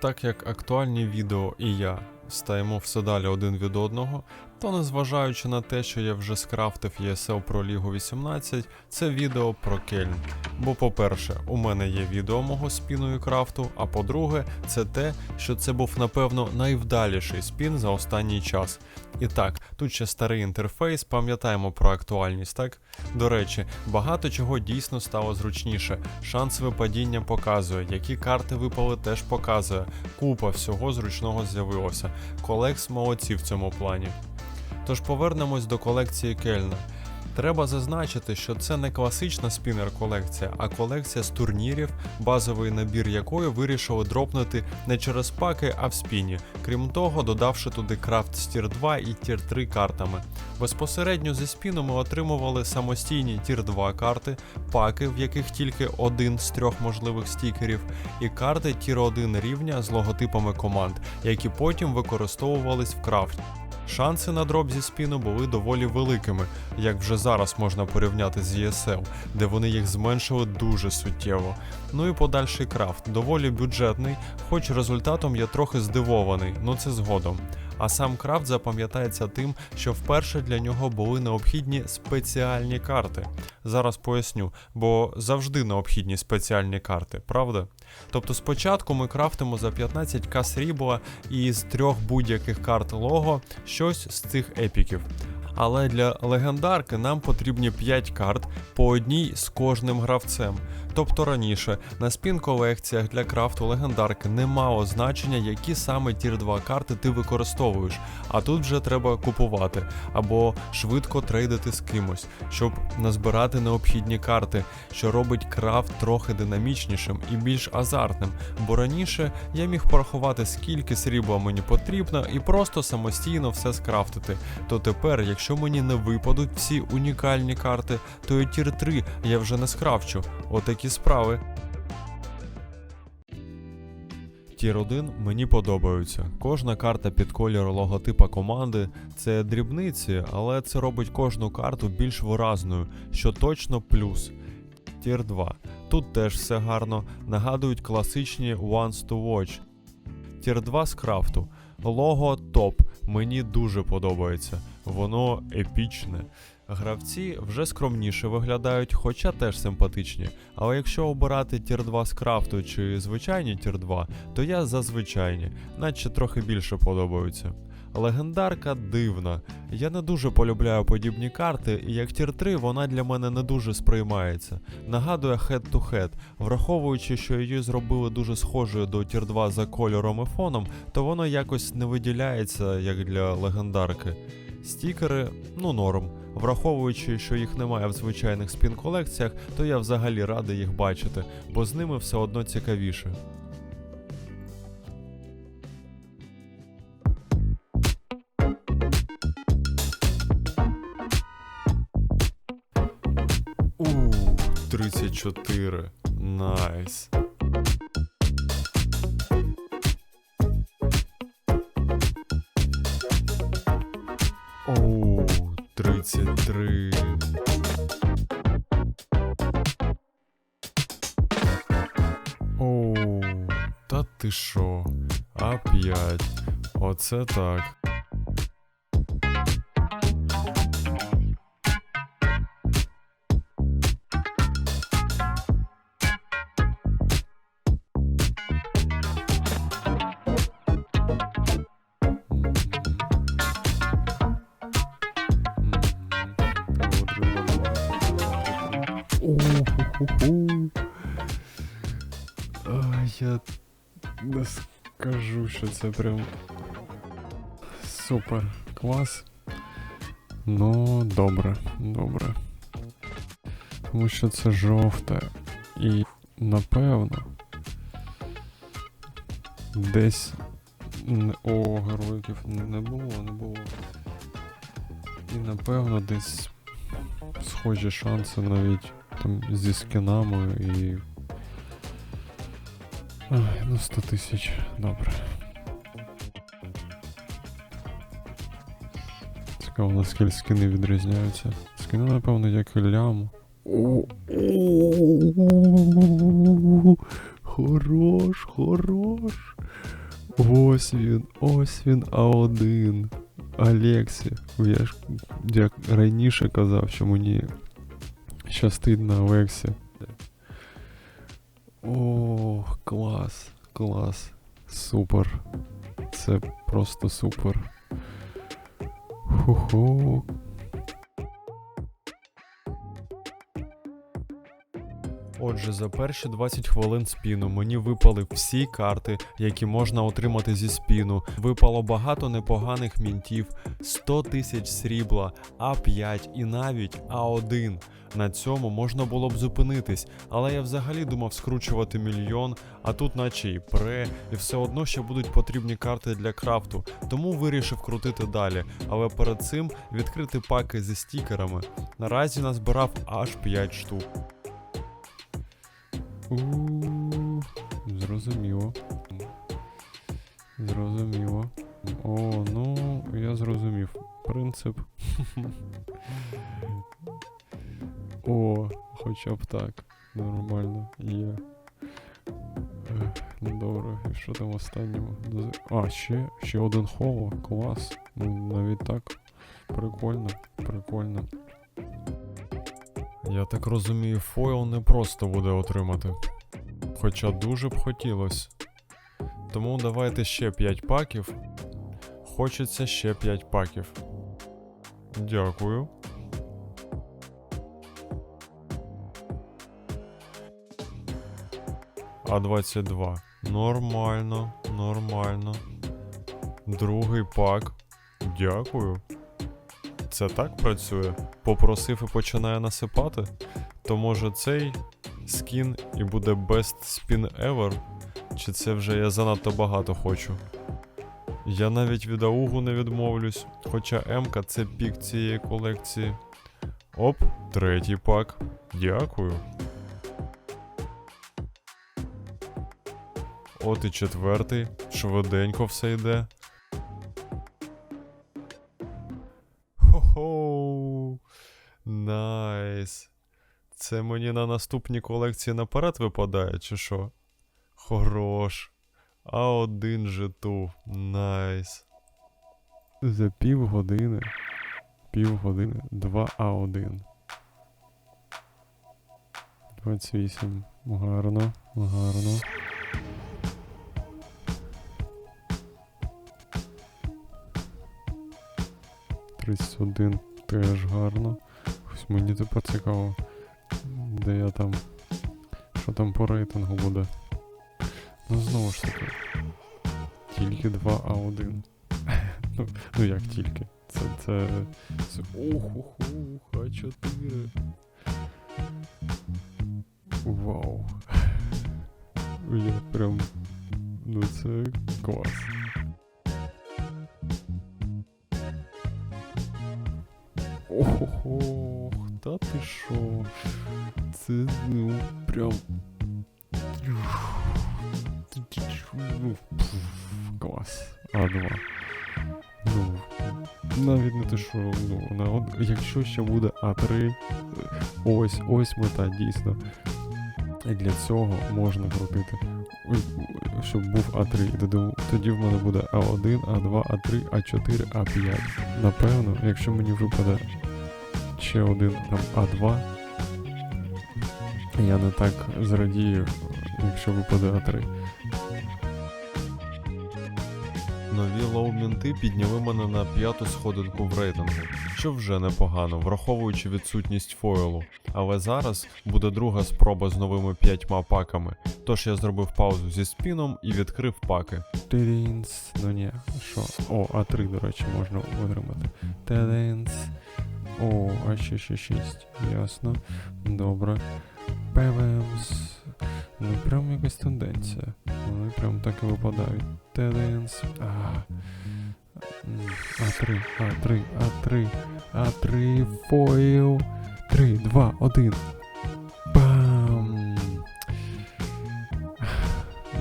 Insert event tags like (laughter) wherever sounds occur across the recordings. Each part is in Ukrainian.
Так як актуальні відео і я стаємо все далі один від одного, то незважаючи на те, що я вже скрафтив ESL про Лігу 18, це відео про Кельн. Бо, по-перше, у мене є відео мого спіну і крафту, а по-друге, це те, що це був напевно найвдаліший спін за останній час. І так, тут ще старий інтерфейс, пам'ятаємо про актуальність, так? До речі, багато чого дійсно стало зручніше. Шанс випадіння показує, які карти випали, теж показує. Купа всього зручного з'явилося. Колекс молодці в цьому плані. Тож повернемось до колекції Кельна. Треба зазначити, що це не класична спінер-колекція, а колекція з турнірів, базовий набір якої вирішили дропнути не через паки, а в спіні. Крім того, додавши туди крафт з тір 2 і тір 3 картами. Безпосередньо зі спіну ми отримували самостійні тір 2 карти, паки, в яких тільки один з трьох можливих стікерів, і карти тір 1 рівня з логотипами команд, які потім використовувались в крафті. Шанси на дроп зі спіну були доволі великими, як вже зараз можна порівняти з ESL, де вони їх зменшили дуже суттєво. Ну і подальший крафт доволі бюджетний, хоч результатом я трохи здивований, ну це згодом. А сам крафт запам'ятається тим, що вперше для нього були необхідні спеціальні карти. Зараз поясню, бо завжди необхідні спеціальні карти, правда? Тобто спочатку ми крафтимо за 15к срібла і з трьох будь-яких карт лого щось з цих епіків. Але для легендарки нам потрібні 5 карт по одній з кожним гравцем. Тобто раніше на спін-колекціях для крафту легендарки не мало значення, які саме тір 2 карти ти використовуєш, а тут вже треба купувати або швидко трейдити з кимось, щоб назбирати необхідні карти, що робить крафт трохи динамічнішим і більш азартним. Бо раніше я міг порахувати, скільки срібла мені потрібно, і просто самостійно все скрафтити. То тепер, якщо мені не випадуть всі унікальні карти, то і тір 3 я вже не скрафчу. Отакі справи. Тір 1 мені подобаються. Кожна карта під колір логотипа команди це дрібниці, але це робить кожну карту більш виразною, що точно плюс. Тір 2. Тут теж все гарно, нагадують класичні Once to Watch. Тір 2 з крафту. Лого топ. Мені дуже подобається. Воно епічне. Гравці вже скромніше виглядають, хоча теж симпатичні. Але якщо обирати тір 2 з крафту чи звичайні тір 2, то я за звичайні, наче трохи більше подобаються. Легендарка дивна. Я не дуже полюбляю подібні карти, і як тір 3 вона для мене не дуже сприймається. Нагадує head-to-head, враховуючи, що її зробили дуже схожою до тір 2 за кольором і фоном, то воно якось не виділяється як для легендарки. Стікери, ну норм. Враховуючи, що їх немає в звичайних спін-колекціях, то я взагалі радий їх бачити, бо з ними все одно цікавіше. 34. Найс. Оу, 33. Оу, та ти шо? А5. Оце так. Не скажу, що це прям супер клас. Ну, добре, добре. Тому що це жовте. І напевно. Десь. О, героїків не було, не було. І напевно десь схожі шанси навіть там зі скінами і. Ай, ну 100 тисяч, добре. Цікаво, наскільки скини відрізняються. Скини, напевно, як і лям. О, о, хорош, хорош. Ось він, ось він А1. Алексі. Я ж як раніше казав, що мені щастить на Алексі. Ох, клас, клас. Супер. Це просто супер. Ху-ху. Отже, за перші 20 хвилин спіну мені випали всі карти, які можна отримати зі спіну. Випало багато непоганих мінтів, 100 тисяч срібла, А5 і навіть А1. На цьому можна було б зупинитись, але я взагалі думав скручувати мільйон, а тут наче і пре, і все одно ще будуть потрібні карти для крафту, тому вирішив крутити далі. Але перед цим відкрити паки зі стікерами. Наразі назбирав аж 5 штук. У, Зрозуміло. Зрозуміло. О, ну, я зрозумів. Принцип. О, хоча б так. Нормально, є. Ну добре, і що там останньому? А, ще, ще один холо, клас. Ну, навіть так. Прикольно, прикольно. Я так розумію, фойл не просто буде отримати. Хоча дуже б хотілося. Тому давайте ще 5 паків. Хочеться ще 5 паків. Дякую. А22. Нормально, нормально. Другий пак. Дякую. Це так працює? Попросив і починає насипати? То може цей скін і буде best spin ever? Чи це вже я занадто багато хочу? Я навіть від аугу не відмовлюсь, хоча М-ка це пік цієї колекції. Оп, третій пак. Дякую. От і четвертий. Швиденько все йде. Хо-хоу. Найс. Це мені на наступній колекції наперед випадає, чи що? Хорош. А один жету. Найс. За півгодини. Півгодини. 2 А1. 28. Гарно, гарно. Тридцять один теж гарно. Ось мені тепер цікаво, де я там. Що там по рейтингу буде. Ну знову ж таки. Тільки 2 А1. (laughs) ну, ну як тільки. Це. це. це ох, ох, ох, А4. Вау. (laughs) Я прям. Ну це клас. Ох, та ти шо? Це ну прям. Ну, Клас. А2. Ну, навіть не те, що ну, на якщо ще буде А3, ось, ось мета, дійсно. І для цього можна крутити. Щоб був А3. І тоді- Тоді в мене буде А1, А2, А3, А4, А5. Напевно, якщо мені випаде ще один там А2, я не так зрадію, якщо випаде А3. Нові лоу-мінти підняли мене на п'яту сходинку в рейтингу, що вже непогано, враховуючи відсутність фойлу. Але зараз буде друга спроба з новими п'ятьма паками. Тож я зробив паузу зі спіном і відкрив паки. Тидинц, ну ні, що? О, А3, до речі, можна отримати. Тидинц. О, а ще ще 6. Ясно. Добре. Певемс. Ну прям якась тенденція. Вони прям так і випадають. М, А3, А3, А3, А3, фойл. 3, 2, 1. Бам!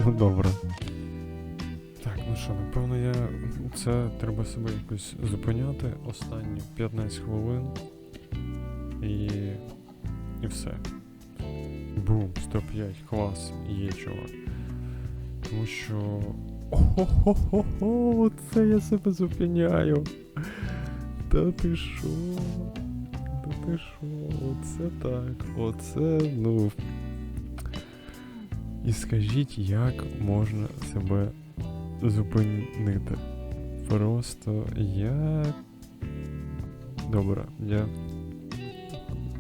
Ну добре. Так, ну що, напевно, я. Це треба себе якось зупиняти останні 15 хвилин. І. І все. Бум, 105, клас, є чувак. Тому що. Ого-го-го, це я себе зупиняю. Та ти шо? Та ти шо? Оце так. Оце, ну. І скажіть, як можна себе зупинити? Просто я. Добре, я.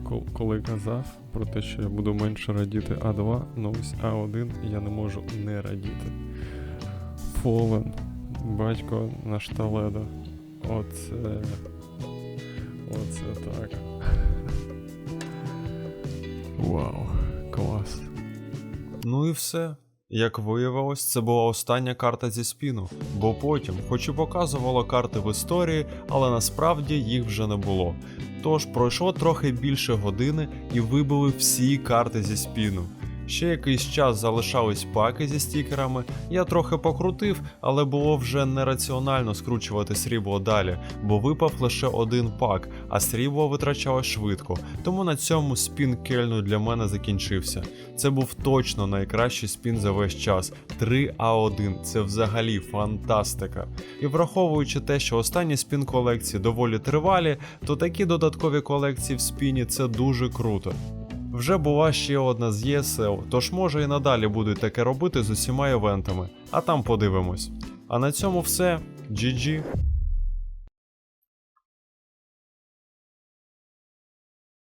Ко- Коли казав про те, що я буду менше радіти А2, ну ось А1 я не можу не радіти. Фолен, батько наш Толедо. Оце. Оце так. Вау, клас. Ну і все. Як виявилось, це була остання карта зі спіну, бо потім, хоч і показувало карти в історії, але насправді їх вже не було. Тож пройшло трохи більше години і вибили всі карти зі спіну. Ще якийсь час залишались паки зі стікерами. Я трохи покрутив, але було вже нераціонально скручувати срібло далі, бо випав лише один пак, а срібло витрачалось швидко. Тому на цьому спін кельну для мене закінчився. Це був точно найкращий спін за весь час. 3А1 це взагалі фантастика. І враховуючи те, що останні спін колекції доволі тривалі, то такі додаткові колекції в спіні це дуже круто. Вже була ще одна з ЄСЛ, тож може і надалі будуть таке робити з усіма івентами, а там подивимось. А на цьому все. GG.